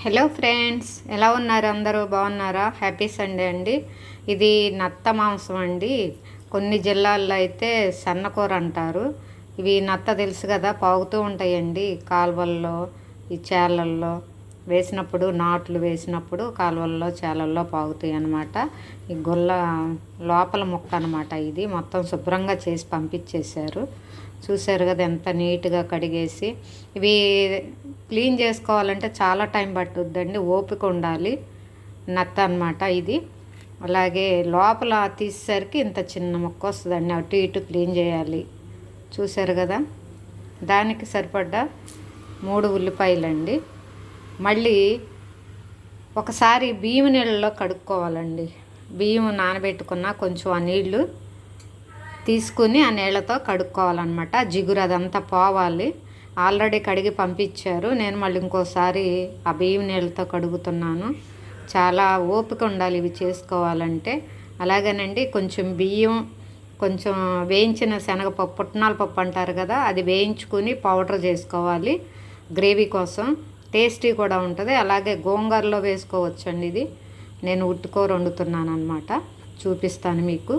Hello friends ఎలా ఉన్నారు అందరూ? బాగున్నారా? హ్యాపీ సండే అండి. ఇది నత్త మాంసం అండి. కొన్ని జిల్లాల్లో అయితే సన్నకూర అంటారు. ఇవి నత్త తెలుసు కదా పాగుతూ ఉంటాయండి కాలువల్లో ఈ చేలల్లో. వేసినప్పుడు నాట్లు వేసినప్పుడు కాలువల్లో చేలల్లో పాగుతాయి అన్నమాట. ఈ గొల్ల లోపల ముక్క అనమాట ఇది. మొత్తం శుభ్రంగా చేసి పంపించేశారు. చూశారు కదా ఎంత నీట్గా కడిగేసి. ఇవి క్లీన్ చేసుకోవాలంటే చాలా టైం పట్టుద్దండి ఓపిక ఉండాలి. నత్త అనమాట ఇది. అలాగే లోపల తీసేసరికి ఇంత చిన్న ముక్క వస్తుందండి అటు ఇటు క్లీన్ చేయాలి. చూశారు కదా? దానికి సరిపడ్డ మూడు ఉల్లిపాయలండి. మళ్ళీ ఒకసారి బియ్యం నీళ్ళలో కడుక్కోవాలండి. బియ్యం నానబెట్టుకున్న కొంచెం ఆ నీళ్ళు తీసుకుని ఆ నీళ్ళతో కడుక్కోవాలన్నమాట. జిగురు అదంతా పోవాలి. ఆల్రెడీ కడిగి పంపించారు. నేను మళ్ళీ ఇంకోసారి ఆ బియ్యం నీళ్ళతో కడుగుతున్నాను. చాలా ఓపిక ఉండాలి ఇవి చేసుకోవాలంటే. అలాగేనండి కొంచెం బియ్యం కొంచెం వేయించిన శనగపప్పు పుట్నాల పప్పు అంటారు కదా అది వేయించుకుని పౌడర్ చేసుకోవాలి గ్రేవీ కోసం. టేస్టీ కూడా ఉంటుంది. అలాగే గోంగూరలో వేసుకోవచ్చండి ఇది. నేను ఉట్టుకూర వండుతున్నాను అనమాట చూపిస్తాను మీకు.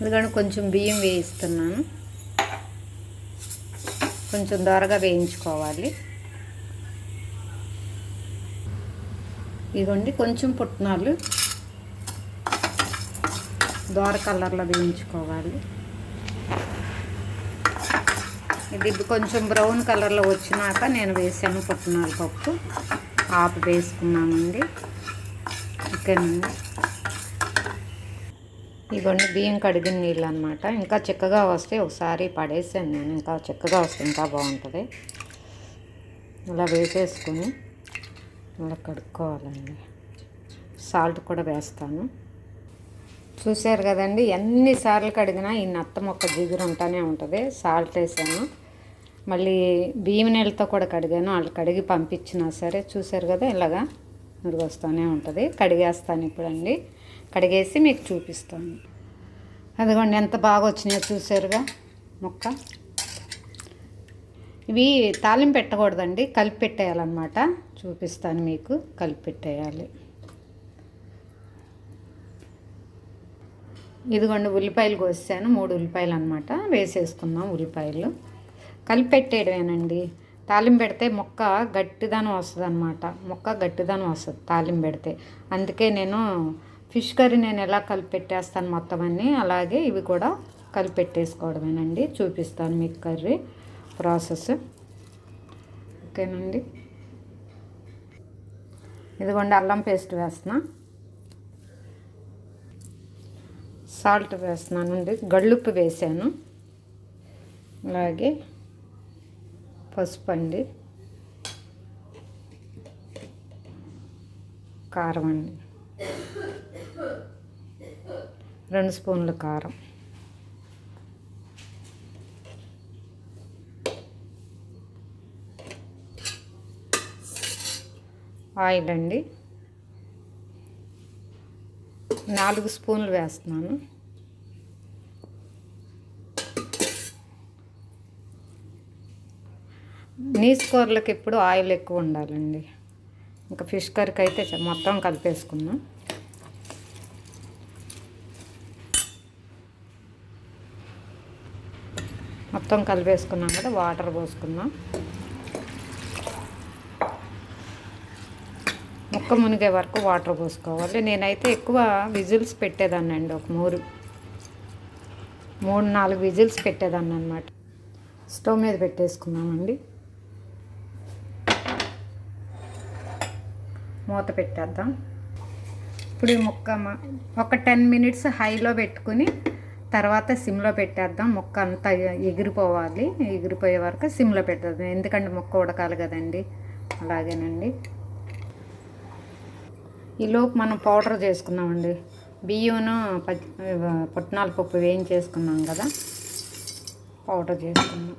ఎందుకంటే కొంచెం బియ్యం వేయిస్తున్నాను. కొంచెం దొరగా వేయించుకోవాలి. ఇదిగోండి కొంచెం పుట్నాలు దోర కలర్లో వేయించుకోవాలి. ఇది కొంచెం బ్రౌన్ కలర్లో వచ్చినాక నేను వేసాను పుట్నాల పప్పు. ఆపు వేసుకున్నామండి. ఓకేనండి ఇవన్నీ బియ్యం కడిగిన నీళ్ళు అనమాట ఇంకా చిక్కగా వస్తే ఒకసారి పడేసాను నేను. ఇంకా చిక్కగా వస్తే ఇంకా బాగుంటుంది. ఇలా వేసేసుకొని ఇలా కడుక్కోవాలండి. సాల్ట్ కూడా వేస్తాను. చూశారు కదండి ఎన్నిసార్లు కడిగినా ఈ నత్త మొక్క జిగురు ఉంటానే ఉంటుంది. సాల్ట్ వేసాను. మళ్ళీ బియ్యం నీళ్ళతో కూడా కడిగాను. వాళ్ళు కడిగి పంపించినా సరే చూశారు కదా ఇలాగా మురుగు వస్తూనే ఉంటుంది. కడిగేస్తాను ఇప్పుడండి. కడిగేసి మీకు చూపిస్తాను. అదిగోండి ఎంత బాగా వచ్చినాయో చూసారుగా? మొక్క. ఇవి తాలింపు పెట్టకూడదండి కలిపి పెట్టేయాలన్నమాట. చూపిస్తాను మీకు కలిపి పెట్టేయాలి. ఇదిగోండి ఉల్లిపాయలు కోసాను మూడు ఉల్లిపాయలు అనమాట వేసేసుకున్నాం ఉల్లిపాయలు. కలిపి పెట్టేయడమేనండి. తాలింపు పెడితే మొక్క గట్టిదనం వస్తుంది అనమాట మొక్క గట్టిదనం వస్తుంది తాలింపు పెడితే. అందుకే నేను ఫిష్ కర్రీ నేను ఎలా కలిపెట్టేస్తాను మొత్తం అన్నీ అలాగే ఇవి కూడా కలిపెట్టేసుకోవడమేనండి. చూపిస్తాను మీకు కర్రీ ప్రాసెస్. ఓకేనండి. ఇదిగోండి అల్లం పేస్ట్ వేస్తున్నా. సాల్ట్ వేస్తున్నానండి. గళ్ళుప్పు వేసాను. అలాగే పసుపు అండి కారం అండి. రెండు స్పూన్ల కారం. ఆయిల్ అండి. నాలుగు స్పూన్లు వేస్తున్నాను. నీస్ కూరలకు ఎప్పుడు ఆయిల్ ఎక్కువ ఉండాలండి. ఇంకా ఫిష్ కర్రీకి అయితే మొత్తం కలిపేసుకున్నాం మొత్తం కలిపేసుకున్నాం కదా వాటర్ పోసుకున్నాం ముక్క మునిగే వరకు వాటర్ పోసుకోవాలి. నేనైతే ఎక్కువ విజిల్స్ పెట్టేదాన్ని అండి ఒక మూడు మూడు నాలుగు విజిల్స్ పెట్టేదాన్ని అనమాట స్టవ్ మీద పెట్టేసుకున్నామండి మూత పెట్టేద్దాం. ఇప్పుడు ఈ ముక్క ఒక టెన్ మినిట్స్ హైలో పెట్టుకుని తర్వాత సిమ్లో పెట్టేద్దాం. ముక్క అంతా ఎగిరిపోవాలి. ఎగిరిపోయే వరకు సిమ్లో పెట్టేద్దాం. ఎందుకంటే ముక్క ఉడకాలి కదండి. అలాగేనండి. ఈలోపు మనం పౌడర్ చేసుకున్నామండి. బియ్యంను పుట్నాల పప్పు వేయించేసుకున్నాం కదా. పౌడర్ చేసుకున్నాం.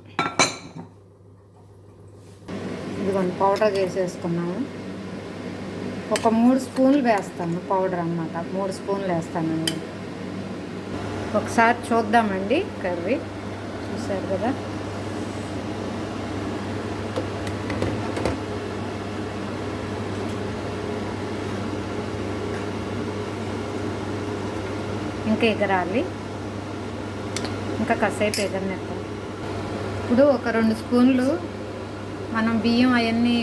ఇదిగోండి పౌడర్ చేసేసుకున్నాము. ఒక మూడు స్పూన్లు వేస్తాను పౌడర్ అన్నమాట. మూడు స్పూన్లు వేస్తానండి. ఒకసారి చూద్దామండి కర్రీ. చూసారు కదా? ఇంకా ఎగరాలి. ఇంకా కాసేపు ఎగరనిద్దాం ఇప్పుడు ఒక రెండు స్పూన్లు మనం బియ్యం అవన్నీ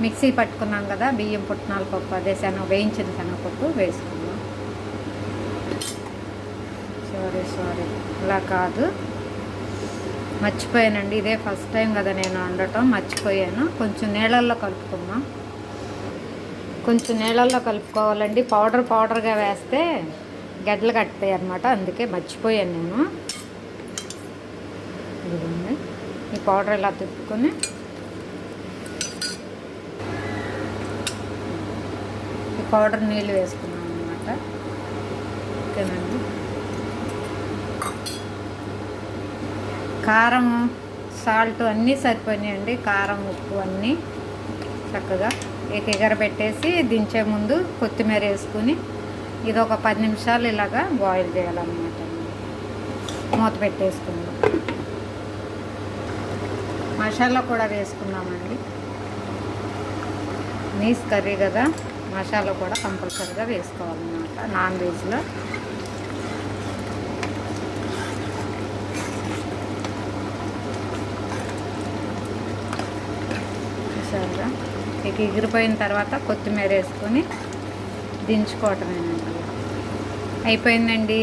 మిక్సీ పట్టుకున్నాం కదా బియ్యం పుట్టినాలు పప్పు అదే శనగ వేయించిన శనగపప్పు వేసుకున్నాం సారీ సారీ. అలా కాదు. మర్చిపోయానండి. ఇదే ఫస్ట్ టైం కదా నేను వండటం. మర్చిపోయాను. కొంచెం నీళ్ళల్లో కలుపుకున్నాం కొంచెం నీళ్ళల్లో కలుపుకోవాలండి. పౌడర్ పౌడర్గా వేస్తే గడ్డలు కట్టుతాయి అనమాట అందుకే మర్చిపోయాను నేను. ఇదిగోండి. ఈ పౌడర్ ఇలా తిప్పుకొని ఈ పౌడర్ నీళ్ళు వేసుకున్నాం అనమాట ఓకేనండి. కారం సాల్ట్ అన్నీ సరిపోయినాయండి. కారం ఉప్పు అన్నీ చక్కగా ఎగర పెట్టేసి దించే ముందు కొత్తిమీర వేసుకుని ఇది ఒక పది నిమిషాలు ఇలాగా బాయిల్ చేయాలన్నమాట. మూత పెట్టేసుకుందాం. మసాలా కూడా వేసుకున్నామండి. నీస్ కర్రీ కదా మసాలా కూడా కంపల్సరీగా వేసుకోవాలన్నమాట. నాన్ వెజ్లో చూసారుగా ఇక ఎగిరిపోయిన తర్వాత కొత్తిమీర వేసుకొని దించుకోవటమేనండి. అయిపోయిందండి.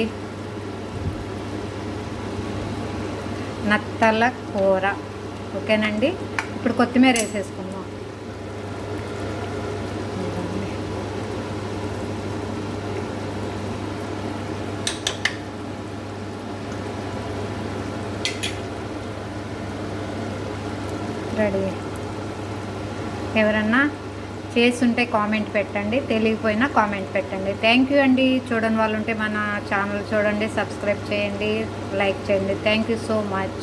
నత్తల కూర. ఓకేనండి? ఇప్పుడు కొత్తిమీర వేసేసుకుందాం. రెడీ. ఎవరన్నా చేస్తుంటే కామెంట్ పెట్టండి తెలియకపోయినా కామెంట్ పెట్టండి. థ్యాంక్ యూ అండి. చూడని వాళ్ళు ఉంటే మన ఛానల్ చూడండి సబ్స్క్రైబ్ చేయండి లైక్ చేయండి. Thank you so much